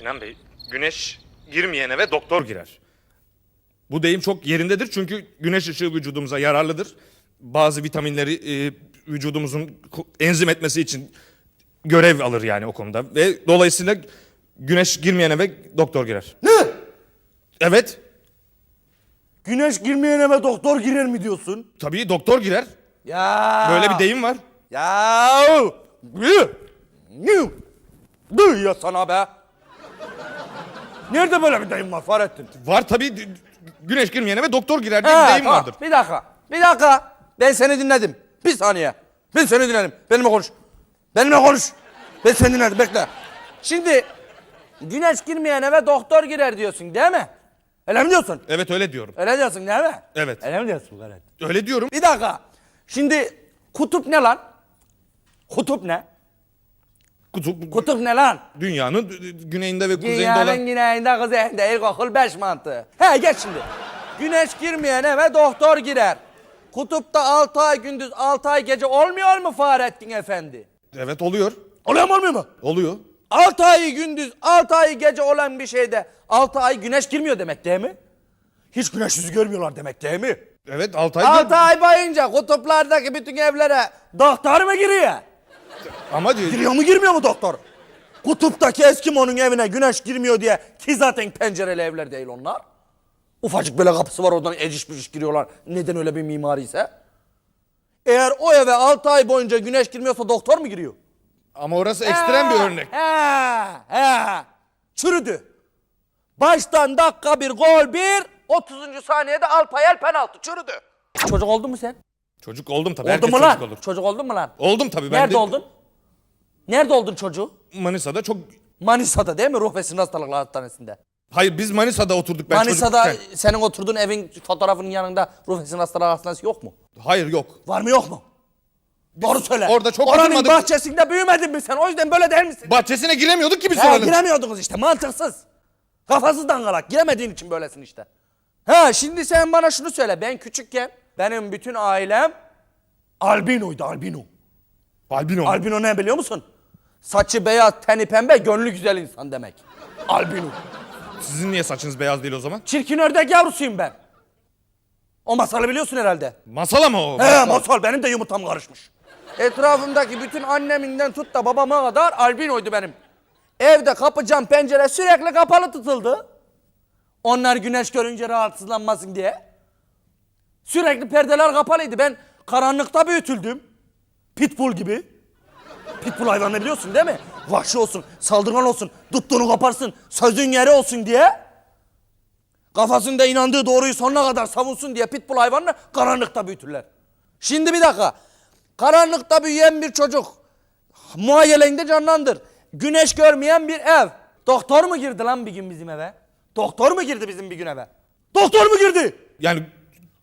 Sinan Bey, güneş girmeyen eve doktor girer. Bu deyim çok yerindedir çünkü güneş ışığı vücudumuza yararlıdır. Bazı vitaminleri e, vücudumuzun enzim etmesi için görev alır yani o konuda. Ve dolayısıyla güneş girmeyen eve doktor girer. Ne? Evet, Güneş girmeyen eve doktor girer mi diyorsun? tabii doktor girer. Ya. Böyle bir deyim var. Ya. Yü. Yü. Duy ya sana be. Nerede böyle bir deyim var Fahrettin? Var tabii güneş girmeyen eve doktor girer diye bir deyim tamam. vardır. Bir dakika. Bir dakika. Ben seni dinledim. Bir saniye. Ben seni dinledim. Benimle konuş. Benimle konuş. Ben seni dinledim. Bekle. Şimdi güneş girmeyen eve doktor girer diyorsun değil mi? Öyle mi diyorsun? Evet öyle diyorum. Öyle diyorsun değil mi? Evet. Öyle mi diyorsun Fahrettin? Öyle diyorum. Bir dakika. Şimdi kutup ne lan? Kutup ne? Kutup, Kutup ne lan? dünyanın güneyinde ve kuzeyinde Dünyanın olan... güneyinde kuzeyinde ilkokul 5 mantığı. He geç şimdi. Güneş girmeyen eve doktor girer. Kutupta 6 ay gündüz 6 ay gece olmuyor mu Fahrettin Efendi? Evet oluyor. Oluyor mu olmuyor mu? Oluyor. 6 ay gündüz 6 ay gece olan bir şeyde 6 ay güneş girmiyor demek değil mi? Hiç güneş yüzü görmüyorlar demek değil mi? Evet 6 ay. 6 ay boyunca kutuplardaki bütün evlere doktor mu giriyor? Ama diyor, Giriyor mu girmiyor mu doktor? Kutuptaki Eskimo'nun evine güneş girmiyor diye ki zaten pencereli evler değil onlar. Ufacık böyle kapısı var oradan eciş bücüş giriyorlar. Neden öyle bir mimari ise? Eğer o eve 6 ay boyunca güneş girmiyorsa doktor mu giriyor? ama orası ekstrem bir He, örnek. He, he. Çürüdü. Baştan dakika bir gol bir, 30. saniyede Alpayel penaltı çürüdü. Çocuk oldun mu sen? Çocuk oldum tabii. Oldun Herkes mu lan? çocuk olur. Çocuk oldun mu lan? Oldum tabii. Ben Nerede de oldun? Nerede oldun çocuğu? Manisa'da çok... Manisa'da değil mi? Ruh ve sinir hastalıkları hastanesinde. Hayır biz Manisa'da oturduk ben Manisa'da çocukken. senin oturduğun evin fotoğrafının yanında ruh ve sinir hastalıkları hastanesi yok mu? Hayır yok. Var mı yok mu? Doğru söyle. orada çok Oranın oturmadık. bahçesinde büyümedin mi sen? O yüzden böyle değil misin? Bahçesine giremiyorduk ki biz oranın. giremiyordunuz işte mantıksız. Kafasız dangalak. Giremediğin için böylesin işte. Ha şimdi sen bana şunu söyle. Ben küçükken benim bütün ailem albinoydu albino. Albino. Albino ne biliyor musun? Saçı beyaz, teni pembe, gönlü güzel insan demek. Albino. Sizin niye saçınız beyaz değil o zaman? Çirkin ördek yavrusuyum ben. O masalı biliyorsun herhalde. Masal ama o. He masal benim de yumurtam karışmış. Etrafımdaki bütün anneminden tut da babama kadar albinoydu benim. Evde kapı cam pencere sürekli kapalı tutuldu. Onlar güneş görünce rahatsızlanmasın diye. Sürekli perdeler kapalıydı. Ben karanlıkta büyütüldüm. Pitbull gibi. Pitbull hayvanı biliyorsun değil mi? Vahşi olsun, saldırgan olsun, tuttuğunu koparsın, sözün yeri olsun diye. Kafasında inandığı doğruyu sonuna kadar savunsun diye pitbull hayvanını karanlıkta büyütürler. Şimdi bir dakika. Karanlıkta büyüyen bir çocuk muayenende canlandır. Güneş görmeyen bir ev. Doktor mu girdi lan bir gün bizim eve? Doktor mu girdi bizim bir gün eve? Doktor mu girdi? Yani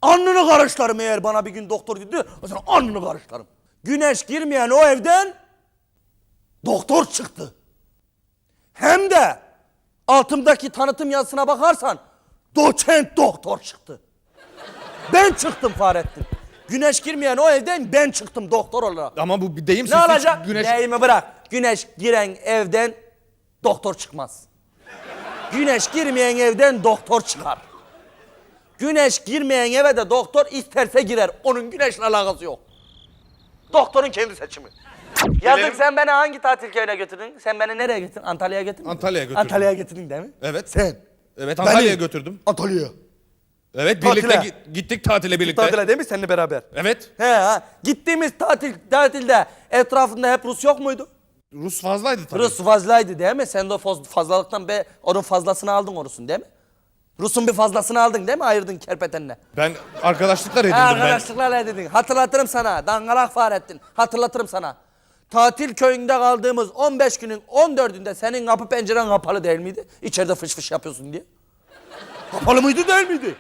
Alnını karışlarım eğer bana bir gün doktor girdi. O zaman alnını karışlarım. Güneş girmeyen o evden doktor çıktı. Hem de altımdaki tanıtım yazısına bakarsan doçent doktor çıktı. Ben çıktım Fahrettin. Güneş girmeyen o evden ben çıktım doktor olarak. ama bu bir deyim. Ne hiç olacak? Güneş... Deyimi bırak. Güneş giren evden doktor çıkmaz. Güneş girmeyen evden doktor çıkar. Güneş girmeyen eve de doktor isterse girer. Onun güneşle alakası yok. Doktorun kendi seçimi. Yazık sen beni hangi tatil köyüne götürdün? Sen beni nereye götürdün? Antalya'ya götürdün. Antalya'ya götürdüm. Antalya'ya götürdün değil mi? Evet. Sen. Evet Antalya'ya Beni- götürdüm. Antalya'ya. Evet birlikte Tatile. gi- gittik tatile birlikte. Tatile değil mi seninle beraber? Evet. He ha. Gittiğimiz tatil tatilde etrafında hep Rus yok muydu? Rus fazlaydı tabii. Rus fazlaydı değil mi? Sen de o faz- fazlalıktan be onun fazlasını aldın orusun değil mi? Rus'un bir fazlasını aldın değil mi? Ayırdın kerpetenle. Ben arkadaşlıklar edindim ben. arkadaşlıklarla dedin. Hatırlatırım sana. Dangalak Fahrettin. Hatırlatırım sana. Tatil köyünde kaldığımız 15 günün 14'ünde senin kapı penceren kapalı değil miydi? İçeride fış fış yapıyorsun diye. Kapalı mıydı değil miydi?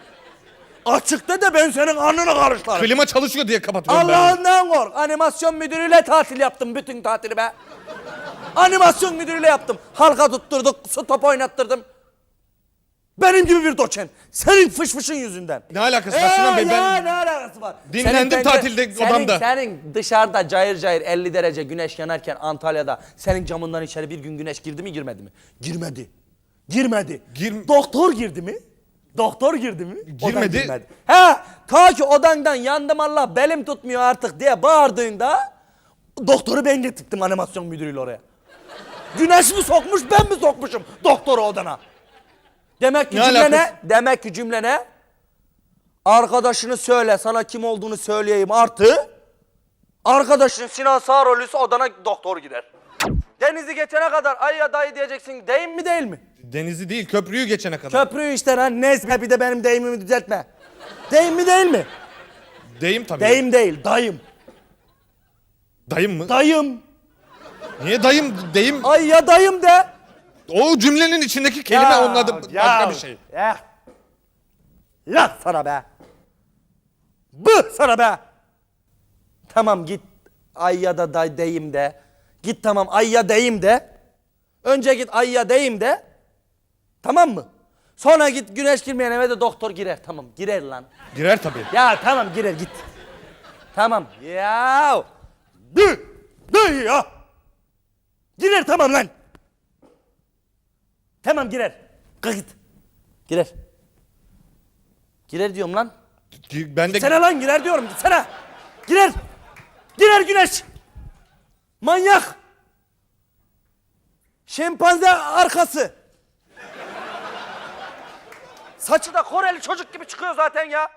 Açıkta da ben senin alnını karışlarım. Klima çalışıyor diye kapatıyorum ben. Allah'ından kork. Animasyon müdürüyle tatil yaptım bütün tatili be. Animasyon müdürüyle yaptım. Halka tutturduk, su top oynattırdım. Benim gibi bir doçent. Senin fış fışın yüzünden. Ne alakası var Sinan Bey? Ee, Ben- ya, ne alakası var? Dinlendim Senin tatilde senin, odamda. Senin dışarıda cayır cayır 50 derece güneş yanarken Antalya'da senin camından içeri bir gün güneş girdi mi girmedi mi? Girmedi. Girmedi. Gir- Doktor girdi mi? Doktor girdi mi? O da Girmedi. He, ta ki odandan yandım Allah belim tutmuyor artık diye bağırdığında doktoru ben getirttim animasyon müdürüyle oraya. Güneş mi sokmuş ben mi sokmuşum doktoru odana? Demek ki Ne cümle alakası? ne? Demek ki cümle ne? Arkadaşını söyle sana kim olduğunu söyleyeyim artı arkadaşın Sinan Sağroğlu'ysa odana doktor girer. Denizi geçene kadar ay ya dayı diyeceksin değil mi değil mi? Denizi değil köprüyü geçene kadar. Köprüyü işte lan neyse bir de benim deyimimi düzeltme. Deyim mi değil mi? Deyim tabii. Deyim değil dayım. Dayım mı? Dayım. Niye dayım? Deyim. Ay ya dayım de. O cümlenin içindeki kelime onun adı başka bir şey. Ya. La sana be. Bu sana be. Tamam git ay ya da day deyim de. Git tamam ay ya deyim de. Önce git ay ya deyim de. Tamam mı? Sonra git güneş girmeyen eve de doktor girer. Tamam girer lan. Girer tabii. Ya tamam girer git. Tamam. Ya. Dı. Dı ya. Girer tamam lan. Tamam girer. Kalk git. Girer. Girer diyorum lan. Ben de Sana lan girer diyorum. Gitsene. Girer. Girer güneş. Manyak. Şempanze arkası. Saçı da Koreli çocuk gibi çıkıyor zaten ya.